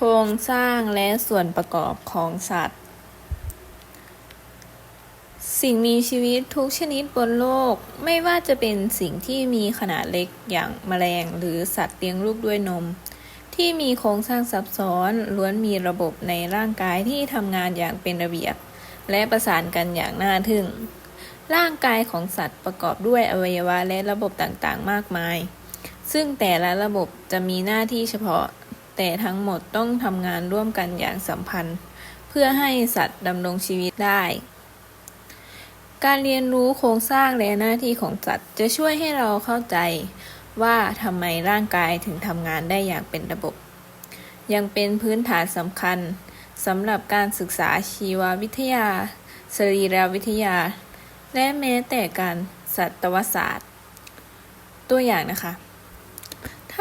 โครงสร้างและส่วนประกอบของสัตว์ สิ่งมีชีวิตทุกชนิดบนโลกไม่ว่าจะเป็นสิ่งที่มีขนาดเล็กอย่างแมลงหรือสัตว์เลี้ยงลูกด้วยนม ที่มีโครงสร้างซับซ้อนล้วนมีระบบในร่างกายที่ทำงานอย่างเป็นระเบียบ และประสานกันอย่างน่าทึ่ง ร่างกายของสัตว์ประกอบด้วยอวัยวะและระบบต่างๆ มากมาย ซึ่งแต่ละระบบจะมีหน้าที่เฉพาะ แต่ทั้งหมดต้องทำงานร่วมกันอย่างสัมพันธ์ เพื่อให้สัตว์ดำรงชีวิตได้ การเรียนรู้โครงสร้างและหน้าที่ของสัตว์ จะช่วยให้เราเข้าใจว่าทำไมร่างกายถึงทำงานได้อย่างเป็นระบบ ยังเป็นพื้นฐานสำคัญสำหรับการศึกษาชีววิทยา สรีรวิทยา และแม้แต่การสัตวศาสตร์ ตัวอย่างนะคะ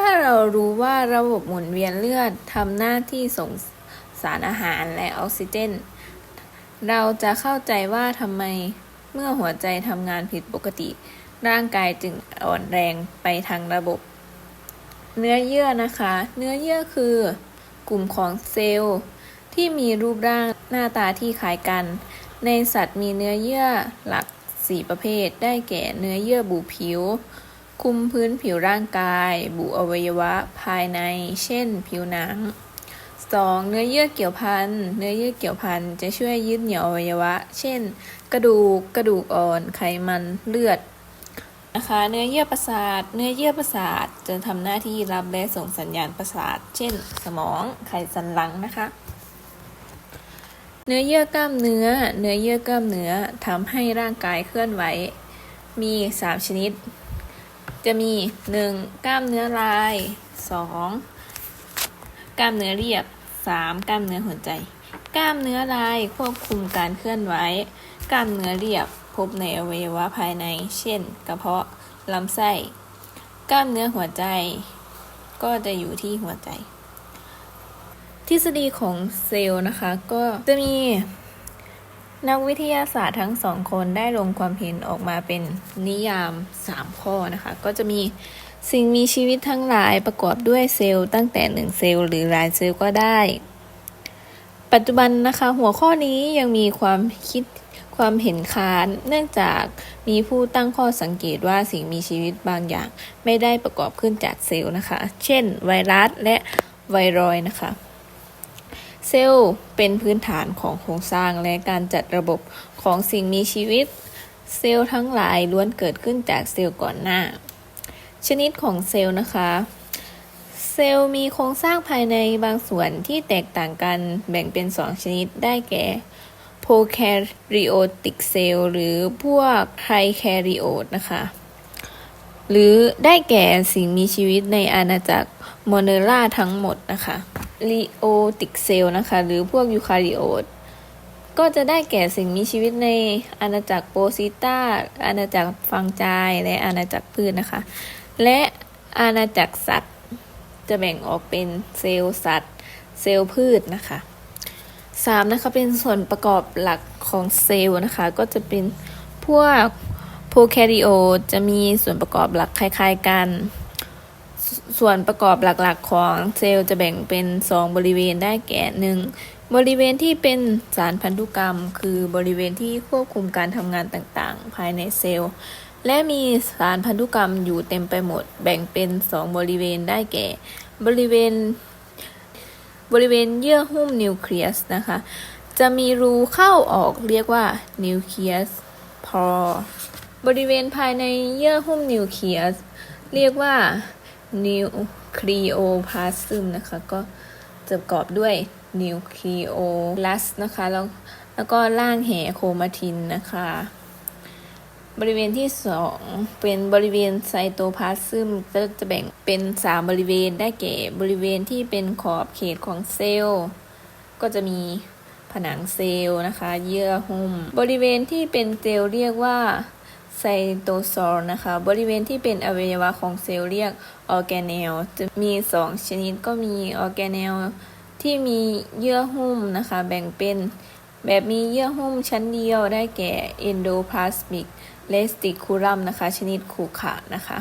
ถ้าเรารู้ว่าระบบหมุนเวียนเลือดทำหน้าที่ส่งสารอาหารและออกซิเจน เราจะเข้าใจว่าทำไมเมื่อหัวใจทำงานผิดปกติ ร่างกายจึงอ่อนแรงไปทางระบบ เนื้อเยื่อนะคะ เนื้อเยื่อคือกลุ่มของเซลล์ที่มีรูปร่างหน้าตาที่คล้ายกัน ในสัตว์มีเนื้อเยื่อหลัก 4 ประเภท ได้แก่เนื้อเยื่อบุผิว คุมพื้นผิวร่างกาย บุอวัยวะภายใน เช่น ผิวหนัง 2. เนื้อเยื่อเกี่ยวพัน เนื้อเยื่อเกี่ยวพันจะช่วยยึดเหนี่ยวอวัยวะ เช่น กระดูก กระดูกอ่อน ไขมัน เลือด นะคะ เนื้อเยื่อประสาท เนื้อเยื่อประสาทจะทำหน้าที่รับและส่งสัญญาณประสาท เช่น สมอง ไขสันหลังนะคะ เนื้อเยื่อกล้ามเนื้อ เนื้อเยื่อกล้ามเนื้อทำให้ร่างกายเคลื่อนไหว มี 3 ชนิด จะมี 1. กล้ามเนื้อลาย 2. กล้ามเนื้อเรียบ 3. กล้ามเนื้อหัวใจ กล้ามเนื้อลายควบคุมการเคลื่อนไหว กล้ามเนื้อเรียบพบในอวัยวะภายใน เช่น กระเพาะ ลำไส้ กล้ามเนื้อหัวใจ ก็จะอยู่ที่หัวใจ ทฤษฎีของเซลล์นะคะ ก็จะมี นักวิทยาศาสตร์ทั้งสองคนได้ลงความเห็นออกมาเป็นนิยาม 3 ข้อนะคะ ก็จะมีสิ่งมีชีวิตทั้งหลายประกอบด้วยเซลล์ตั้งแต่ 1 เซลล์หรือหลายเซลล์ก็ได้ ปัจจุบันนะคะ หัวข้อนี้ยังมีความคิดความเห็นค้าน เนื่องจากมีผู้ตั้งข้อสังเกตว่าสิ่งมีชีวิตบางอย่าง ไม่ได้ประกอบขึ้นจากเซลล์นะคะ เช่น ไวรัสและไวรอยนะคะ เซลล์เป็นพื้นฐานของโครงสร้างและการจัดระบบของสิ่งมีชีวิต เซลล์ทั้งหลายล้วนเกิดขึ้นจากเซลล์ก่อนหน้า ชนิดของเซลล์นะคะ เซลล์มีโครงสร้างภายในบางส่วนที่แตกต่างกันแบ่งเป็น 2 ชนิดได้แก่โ r o k a r y o t i c cell หรือพวกไทแคริโอตนะคะหรือได้แก่สิ่งมีชีวิตในอาณาจักรโมเนล่าทั้งหมดนะคะ รีโอติกเซลนะคะ หรือพวกยูคาริโอตก็จะได้แก่สิ่งมีชีวิตในอาณาจักรโปซิต้า อาณาจักรฟังจายและอาณาจักรพืชนะคะ และอาณาจักรสัตว์ จะแบ่งออกเป็นเซลล์สัตว์ เซลล์พืชนะคะสามนะคะเป็นส่วนประกอบหลักของเซลล์นะคะ ก็จะเป็นพวกโปรแคริโอตจะมีส่วนประกอบหลักคล้าย ๆกัน ส่วนประกอบหลักๆ ของเซลล์จะแบ่งเป็น 2 บริเวณได้แก่หนึ่งบริเวณที่เป็นสารพันธุกรรม คือบริเวณที่ควบคุมการทำงานต่างๆ ภายในเซลล์ และมีสารพันธุกรรมอยู่เต็มไปหมด แบ่งเป็น 2 บริเวณได้แก่ บริเวณ บริเวณเยื่อหุ้มนิวเคลียสนะคะ จะมีรูเข้าออกเรียกว่านิวเคลียสพอบริเวณภายในเยื่อหุ้มนิวเคลียสเรียกว่า นิวคลีโอพลาซึมนะคะ ก็จะประกอบด้วยนิวคลีโอลัสนะคะ แล้วแล้วก็ล่างแห่โครมาทินนะคะ บริเวณที่สองเป็นบริเวณไซโตพลาซึมก็จะแบ่งเป็นสามบริเวณได้แก่บริเวณที่เป็นขอบเขตของเซลล์ ก็จะมีผนังเซลล์นะคะ เยื่อหุ้ม บริเวณที่เป็นเซลล์เรียกว่า ไซโตซอลนะคะ บริเวณที่เป็นอวัยวะของเซลล์เรียกออร์แกเนลจะมีสองชนิดก็มีออร์แกเนลที่มีเยื่อหุ้มนะคะ แบ่งเป็นแบบมีเยื่อหุ้มชั้นเดียวได้แก่เอนโดพลาสมิกเลสติคูลัมนะคะ ชนิดขูขะนะคะ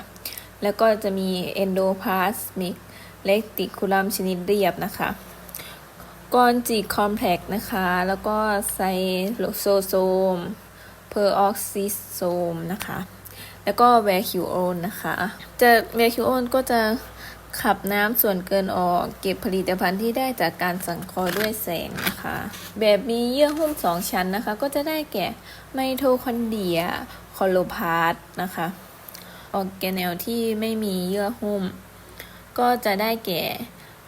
แล้วก็จะมีเอนโดพลาสมิกเลสติคูลัมชนิดเรียบนะคะกอนจีคอมเพล็กนะคะ แล้วก็ไซโซโซม เพอร์ออกซิโซมนะคะ แล้วก็แวคิวโอนนะคะ จะแวคิวโอนก็จะขับน้ำส่วนเกินออกเก็บผลิตภัณฑ์ที่ได้จากการสังเคราะห์ด้วยแสงนะคะ แบบมีเยื่อหุ้มสองชั้นนะคะ ก็จะได้แก่ไมโทคอนเดรียคอโลพาสนะคะออร์แกเนลที่ไม่มีเยื่อหุ้ม ก็จะได้แก่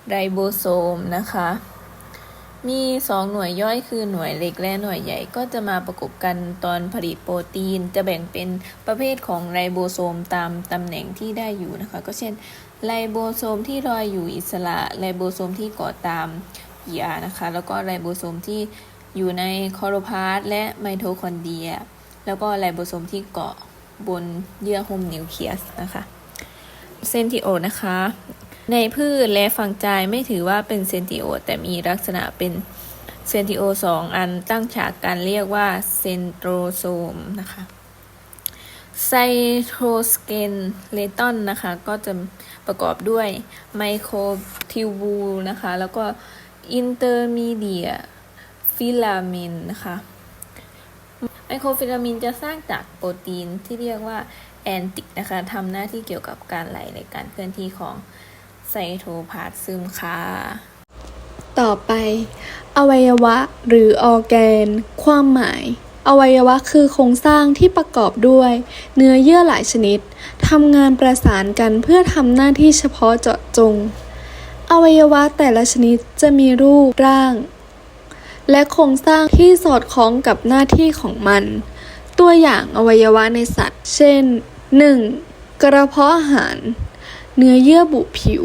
ไรโบโซมนะคะ มีสองหน่วยย่อยคือหน่วยเล็กและหน่วยใหญ่ก็จะมาประกบกันตอนผลิตโปรตีน จะแบ่งเป็นประเภทของไรโบโซมตามตำแหน่งที่ได้อยู่นะคะ ก็เช่นไรโบโซมที่ลอยอยู่อิสระไรโบโซมที่เกาะตาม ER นะคะ แล้วก็ไรโบโซมที่อยู่ในคอโรพาสและไมโทคอนเดรีย แล้วก็ไรโบโซมที่เกาะบนเยื่อหุ้มนิวเคลียสนะคะเซนติโอนะคะ ในพืชและฝังใจไม่ถือว่าเป็นเซนติโอ แต่มีลักษณะเป็นเซนติโอสองอันตั้งฉากกันเรียกว่าเซนโตรโซมนะคะไซโทสเกนเลตอนนะคะ ก็จะประกอบด้วยไมโครทิวบูลนะคะ แล้วก็อินเตอร์มีเดียฟิลามินนะคะไมโครฟิลามินจะสร้างจากโปรตีนที่เรียกว่าแอนติกนะคะทำหน้าที่เกี่ยวกับการไหลในการเคลื่อนที่ของ ไซโทพลาซึมค่ะ ต่อไป อวัยวะหรือออแกน ความหมาย อวัยวะคือโครงสร้างที่ประกอบด้วย เนื้อเยื่อหลายชนิดทำงานประสานกันเพื่อทำหน้าที่เฉพาะเจาะจง อวัยวะแต่ละชนิดจะมีรูปร่าง และโครงสร้างที่สอดคล้องกับหน้าที่ของมัน ตัวอย่างอวัยวะในสัตว์ เช่น 1. กระเพาะอาหาร เนื้อเยื่อบุผิว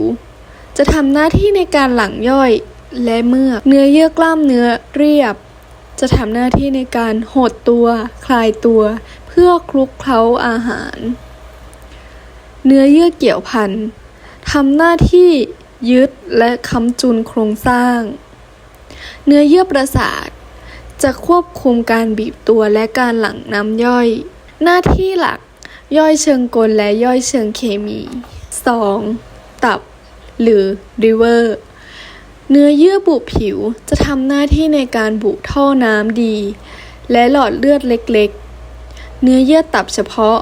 จะทำหน้าที่ในการหลั่งย่อยและเมือก เนื้อเยื่อกล้ามเนื้อเรียบ จะทำหน้าที่ในการหดตัว คลายตัว เพื่อคลุกเคล้าอาหาร เนื้อเยื่อเกี่ยวพันทำหน้าที่ยึดและค้ำจุนโครงสร้าง เนื้อเยื่อประสาท จะควบคุมการบีบตัวและการหลั่งน้ำย่อย หน้าที่หลักย่อยเชิงกลและย่อยเชิงเคมี 2. ตับ หรือ liver เนื้อเยื่อบุผิวจะทำหน้าที่ในการบุท่อน้ำดี และหลอดเลือดเล็กๆ เนื้อเยื่อตับเฉพาะ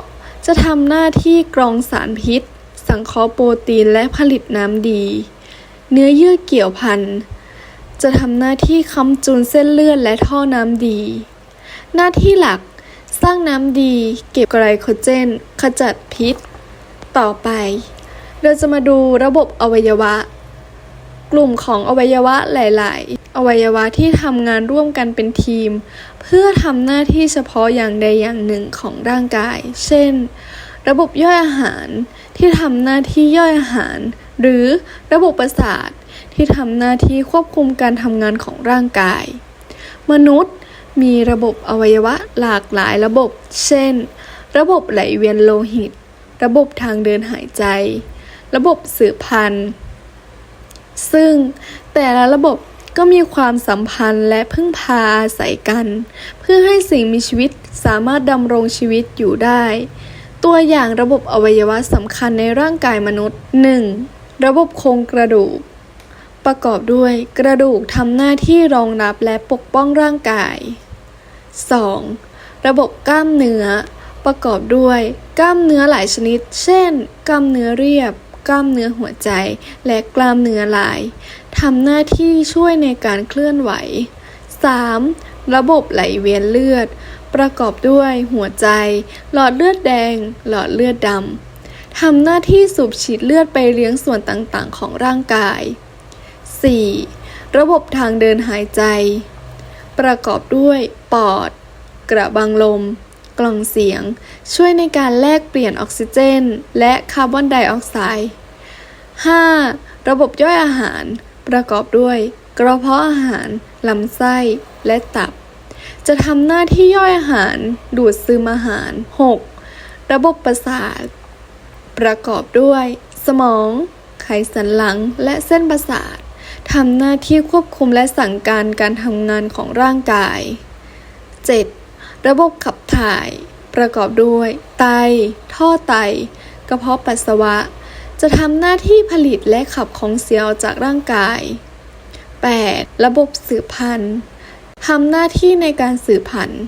จะทำหน้าที่กรองสารพิษ สังเคราะห์โปรตีนและผลิตน้ำดี เนื้อเยื่อเกี่ยวพันจะทำหน้าที่ค้ำจุนเส้นเลือดและท่อน้ำดี หน้าที่หลักสร้างน้ำดี เก็บไกลโคเจน ขจัดพิษ ต่อไป เราจะมาดูระบบอวัยวะ กลุ่มของอวัยวะหลาย ๆ อวัยวะที่ทำงานร่วมกันเป็นทีม เพื่อทำหน้าที่เฉพาะอย่างใดอย่างหนึ่งของร่างกาย เช่น ระบบย่อยอาหารที่ทำหน้าที่ย่อยอาหาร หรือระบบประสาทที่ทำหน้าที่ควบคุมการทำงานของร่างกาย มนุษย์มีระบบอวัยวะหลากหลายระบบ เช่น ระบบไหลเวียนโลหิต ระบบทางเดินหายใจ ระบบสืบพันธุ์ ซึ่งแต่ละระบบก็มีความสัมพันธ์และพึ่งพาอาศัยกัน เพื่อให้สิ่งมีชีวิตสามารถดำรงชีวิตอยู่ได้ ตัวอย่างระบบอวัยวะสำคัญในร่างกายมนุษย์ 1. ระบบโครงกระดูก ประกอบด้วยกระดูกทำหน้าที่รองรับและปกป้องร่างกาย 2. ระบบกล้ามเนื้อ ประกอบด้วยกล้ามเนื้อหลายชนิด เช่น กล้ามเนื้อเรียบ กล้ามเนื้อหัวใจ และกล้ามเนื้อลายทำหน้าที่ช่วยในการเคลื่อนไหว 3. ระบบไหลเวียนเลือด ประกอบด้วยหัวใจ หลอดเลือดแดง หลอดเลือดดำทำหน้าที่สูบฉีดเลือดไปเลี้ยงส่วนต่างๆ ของร่างกาย 4. ระบบทางเดินหายใจ ประกอบด้วยปอด กระบังลม กล่องเสียง ช่วยในการแลกเปลี่ยนออกซิเจน และคาร์บอนไดออกไซด์ 5. ระบบย่อยอาหาร ประกอบด้วย กระเพาะอาหาร ลำไส้ และตับ จะทำหน้าที่ย่อยอาหาร ดูดซึมอาหาร 6. ระบบประสาท ประกอบด้วย สมอง ไขสันหลัง และเส้นประสาททำหน้าที่ควบคุมและสั่งการการทำงานของร่างกาย 7. ระบบขับถ่าย ประกอบด้วย ไต ท่อไต กระเพาะปัสสาวะ จะทำหน้าที่ผลิตและขับของเสียออกจากร่างกาย 8. ระบบสืบพันธุ์ทำหน้าที่ในการสืบพันธุ์